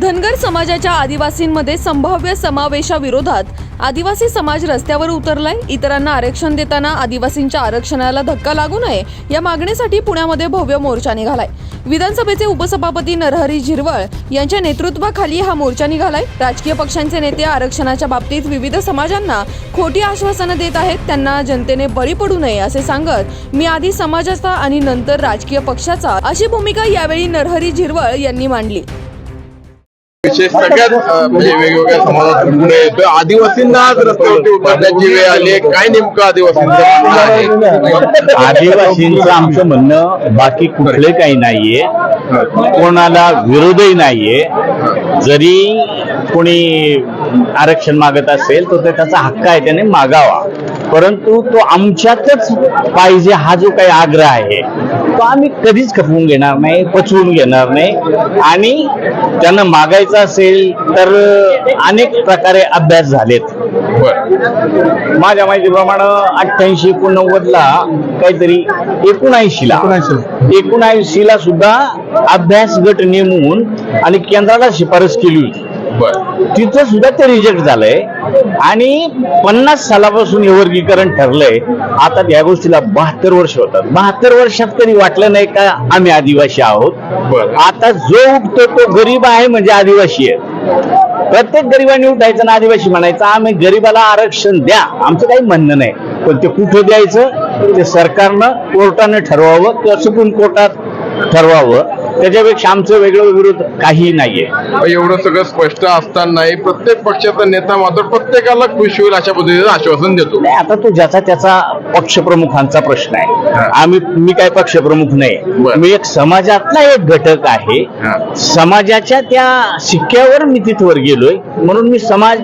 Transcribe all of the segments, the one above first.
धनगर समाजाच्या आदिवासींमध्ये संभाव्य समावेशाविरोधात आदिवासी समाज रस्त्यावर उतरलाय. इतरांना आरक्षण देताना आदिवासींच्या आरक्षणाला धक्का लागू नये या मागणीसाठी पुण्यामध्ये भव्य मोर्चा निघालाय. विधानसभेचे उपसभापती नरहरी झिरवळ यांच्या नेतृत्वाखाली हा मोर्चा निघालाय. राजकीय पक्षांचे नेते आरक्षणाच्या बाबतीत विविध समाजांना खोटी आश्वासनं देत आहेत. त्यांना जनतेने बळी पडू नये असे सांगत मी आधी समाजाचा आणि नंतर राजकीय पक्षाचा अशी भूमिका यावेळी नरहरी झिरवळ यांनी मांडली. विशेष सगळ्यात म्हणजे वेगवेगळ्या समाजात पुढे आदिवासींना आज रस्त्यावरती उतरण्याची वेळ आली आहे. काय नेमकं आदिवासींचं आहे? आदिवासींचं आमचं म्हणणं बाकी कुठले काही नाहीये. कोणाला विरोधही नाहीये. जरी कोणी आरक्षण मागत असेल तर ते त्याचा हक्क आहे त्याने मागावा. परंतु तो आमच्यातच पाहिजे हा जो काही आग्रह आहे तो आम्ही कधीच खपवून घेणार नाही पचवून घेणार नाही आणि त्यांना मागायचं असेल तर अनेक प्रकारे अभ्यास झालेत. माझ्या माहितीप्रमाणे अठ्ठ्याऐंशी एकोणनव्वद ला काहीतरी एकोणऐंशी ला एकोणऐंशी ला सुद्धा अभ्यास गट नेमून आणि केंद्राला शिफारस केली होती. तिथं सुद्धा ते रिजेक्ट झालंय. आणि पन्नास सालापासून हे वर्गीकरण ठरलंय. आता या गोष्टीला बहात्तर वर्ष होतात. बहात्तर वर्षात कधी वाटलं नाही का आम्ही आदिवासी आहोत. आता जो उठतो तो गरीब आहे म्हणजे आदिवासी आहे. प्रत्येक गरिबांनी उठायचं ना आदिवासी म्हणायचं आम्ही गरीबाला आरक्षण द्या. आमचं काही म्हणणं नाही. पण ते कुठं द्यायचं? ते सरकारनं कोर्टानं ठरवावं किंवा सुप्रीम कोर्टात ठरवावं. त्याच्यापेक्षा आमचं वेगळं विरोध काही नाहीये एवढं सगळं स्पष्ट असतानाही प्रत्येक पक्षाचा नेता मात्र प्रत्येकाला खुश होईल अशा पद्धतीचं आश्वासन देतो नाही आता तो ज्याचा त्याचा पक्षप्रमुखांचा प्रश्न आहे. आम्ही मी काय पक्षप्रमुख नाही. मी एक समाजातला एक घटक आहे. समाजाच्या त्या शिक्क्यावर मी तिथवर गेलोय म्हणून मी समाज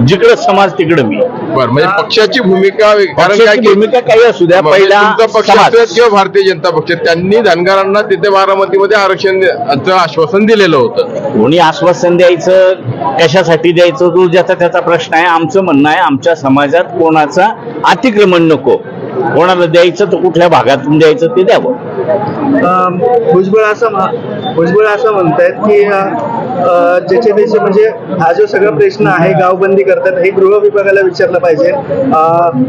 जिकडं समाज तिकडं मी. बरं म्हणजे पक्षाची भूमिका कारण काय पक्षाची की भूमिका काही असू द्या म्हणजे पहिला तुमचा पक्ष समाज. असेल किंवा भारतीय जनता पक्ष त्यांनी धनगरांना तिथे बारामतीमध्ये आरक्षणाचं आश्वासन दिलेलं होतं. कोणी आश्वासन द्यायचं कशासाठी द्यायचं तो ज्याचा त्याचा प्रश्न आहे आमचं म्हणणं आहे आमच्या समाजात कोणाचा अतिक्रमण नको. कोणाला द्यायचं तर कुठल्या भागातून द्यायचं ते द्यावं. अं, भुजबळ असं म्ह- भुजबळ असं म्हणतायत की अं, ज्याचे त्याचे म्हणजे हा जो सगळा प्रश्न आहे गावबंदी करतात हे गृह विभागाला विचारलं पाहिजे.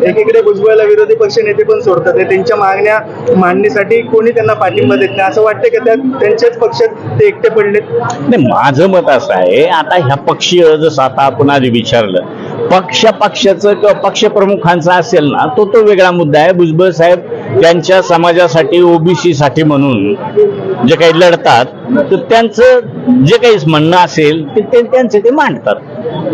एकीकडे भुजबळला विरोधी पक्ष नेते पण सोडतात. हे त्यांच्या मागण्या मांडणीसाठी कोणी त्यांना पाठिंबा देत नाही. असं वाटतं की त्या त्यांच्याच पक्षात ते एकटे पडलेत? नाही माझं मत असं आहे आता ह्या पक्षीय जसं आता आपण आधी विचारलं पक्ष पक्षाचं किंवा पक्षप्रमुखांचा असेल ना तो तो वेगळा मुद्दा आहे. भुजबळ साहेब त्यांच्या समाजासाठी ओबीसी साठी म्हणून जे काही लढतात तर त्यांचं जे काही म्हणणं असेल ते त्यांचं त्यांचे ते मांडतात.